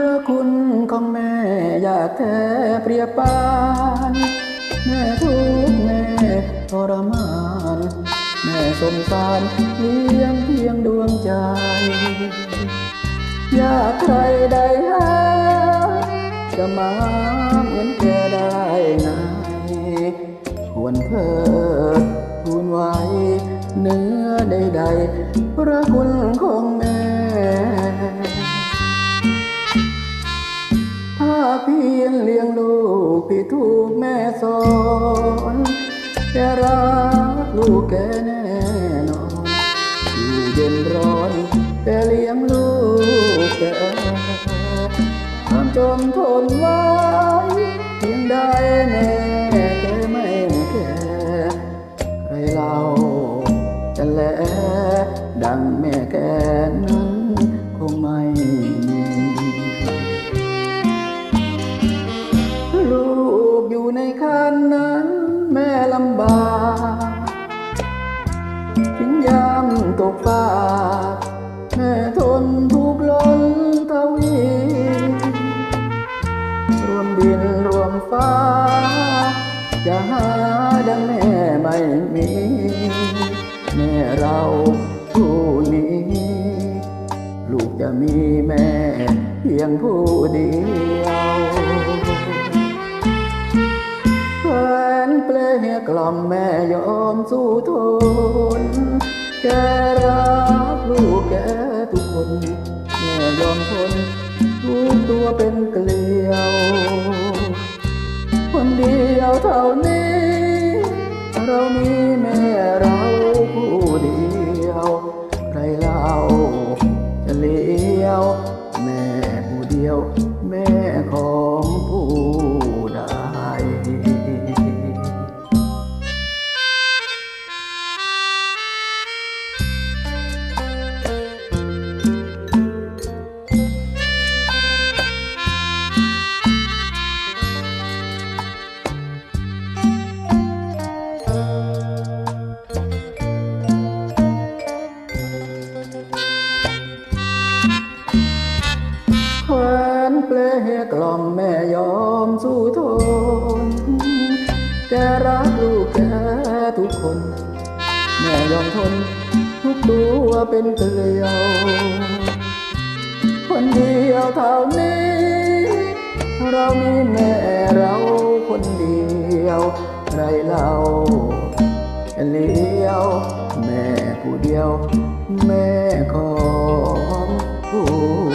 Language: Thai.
รอคุณของแม่อยากแท้เปรียบปาน แม่ทุกแม่ทรมาน แม่สมสารเลี้ยงเพียงดวงใจ อยากใครใดหาจะมาเหมือนแกได้ไงควรเธอทูลไว้เนื้อใดๆพระคุณของ เพียนเลี้ยงลูกพี่ถูกแม่สอนแกรักลูกแกแน่นอนอยู่เย็นร้อนแกเลี้ยงลูกแกความจนทนไว้เนั้นแม่ลำบากถึงยามตกฟ้าแม่ทนทุกข์ล้นทวีรวมดินรวมฟ้า จะหาดังแม่ไม่มี แม่เราผู้นี้ ลูกจะมีแม่เพียงผู้เดียว ล่อมแม่ยอมสู้ทน แกรักลูกแกทุกคน แม่ยอมทนทุกตัวเป็นเกลียว คนเดียวเท่านี้ เรามีแม่เราผู้เดียว ใครเล่าจะเลี้ยว แม่ผู้เดียว แม่ขอ รักลูกแกทุกคน แม่ยอมทน ทุกตัวเป็นเกลียว คนเดียวเท่านี้ เรามีแม่เราคนเดียวใครเล่าเลี้ยว แม่ผู้เดียว แม่ของผู้